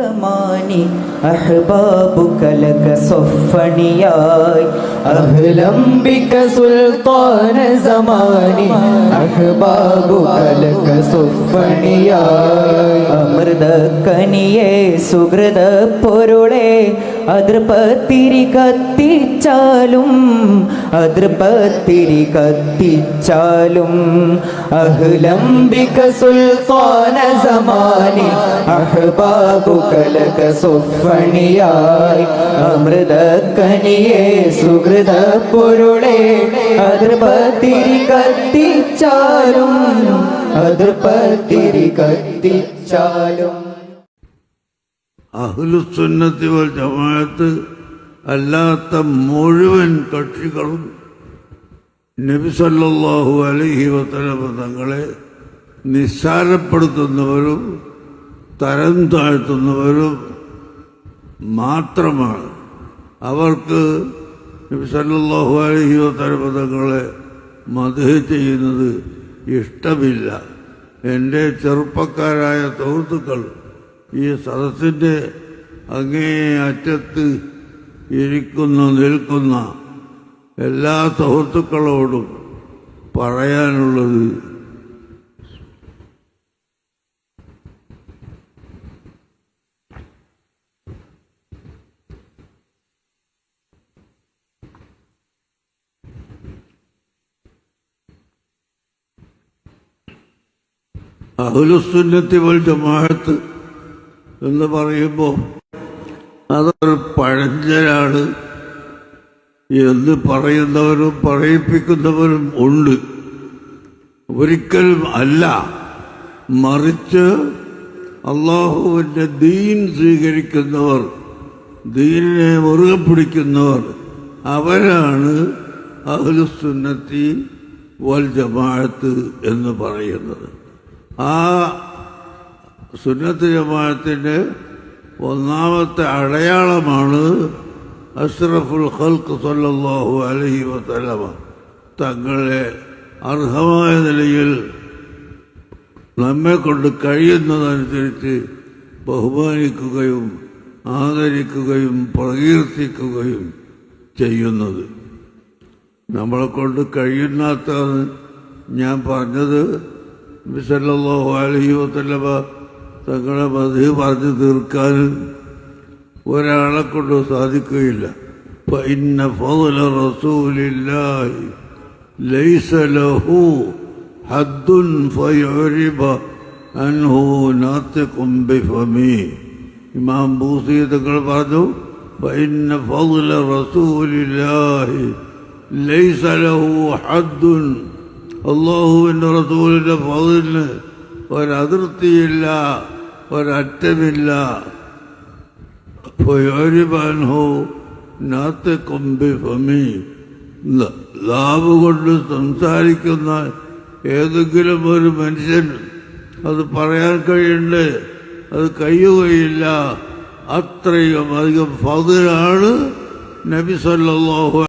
زماني أحبابك لك صفني أهلا بك سلطان زماني أحبابك لك صفني കനിയെ സുഹൃത പൊരുളെ അതൃപത്തിരി കത്തിച്ചാലും അതൃപത്തിരി കത്തിച്ചാലും. അഹ്ലംബിക സുൽത്താന സമാനി അഹ്ബാബുകലക സുഫണിയായി. അമൃത കനിയെ സുഹൃത പൊരുളെ അതൃപത്തിരി കത്തിച്ചാലും അതൃപത്തിരി കത്തിച്ചാലും. അഹ്ലുസുന്നത്തി വൽ ജമാഅത്ത് അല്ലാത്ത മുഴുവൻ കക്ഷികളും നബിസല്ലാഹു അലഹി വസല്ലമ തങ്ങളെ നിസ്സാരപ്പെടുത്തുന്നവരും തരം താഴ്ത്തുന്നവരും മാത്രമാണ്. അവർക്ക് നബിസല്ലാഹു അലഹി വസല്ലമ തങ്ങളെ മധു ചെയ്യുന്നത് ഇഷ്ടമില്ല. എന്റെ ചെറുപ്പക്കാരായ സുഹൃത്തുക്കൾ ഈ സദസ്സിന്റെ അങ്ങേ അറ്റത്ത് ഇരിക്കുന്ന നിൽക്കുന്ന എല്ലാ സുഹൃത്തുക്കളോടും പറയാനുള്ളത് അഹുലുസുന്നത്തി വൽ ജമാഅത്ത് എന്ന് പറയുമ്പോൾ അതൊരു പഴഞ്ചനാണ് എന്ന് പറയുന്നവരും പറയിപ്പിക്കുന്നവരും ഉണ്ട്. ഒരിക്കലും അല്ല. മറിച്ച് അള്ളാഹുവിന്റെ ദീൻ സ്വീകരിക്കുന്നവർ ദീനിനെ മുറുകെ പിടിക്കുന്നവർ അവരാണ് അഹ്ലുസുന്നത്തി വൽ ജമാഅത്ത് എന്ന് പറയുന്നത്. ആ സുന്നത്ത് ജമാഅത്തിന്റെ ഒന്നാമത്തെ അടയാളമാണ് അഷ്റഫുൽ ഖൽക്ക് സല്ലാഹു അലഹി വസല്ലമ. തങ്ങളെ അർഹമായ നിലയിൽ നമ്മെ കൊണ്ട് കഴിയുന്നതനുസരിച്ച് ബഹുമാനിക്കുകയും ആദരിക്കുകയും പ്രകീർത്തിക്കുകയും ചെയ്യുന്നത്. നമ്മളെ കൊണ്ട് കഴിയുന്നാത്താണ് ഞാൻ പറഞ്ഞത്. ബിസല്ലാഹു അലഹി വസല്ലമ തങ്ങളെ മതി പറഞ്ഞു തീർക്കാൻ ഒരാളെ കൊണ്ട് സാധിക്കുകയില്ല فإن فضل رسول الله ليس له حد فيعرب عنه ناطق بفمه ഇമാം ബൂസി തങ്ങൾ പറഞ്ഞു فإن فضل رسول الله ليس له حد അള്ളാഹുവിൻ്റെ റസൂലിൻ്റെ ഫതിലിന് ഒരതിർത്തിയില്ല ഒരറ്റമില്ല. ഫമി ലാവ് കൊണ്ട് സംസാരിക്കുന്ന ഏതെങ്കിലും ഒരു മനുഷ്യൻ അത് പറയാൻ കഴിയണ്ടേ. അത് കഴിയുകയില്ല. അത്രയും അധികം ഫതിലാണ് നബി സല്ലല്ലാഹു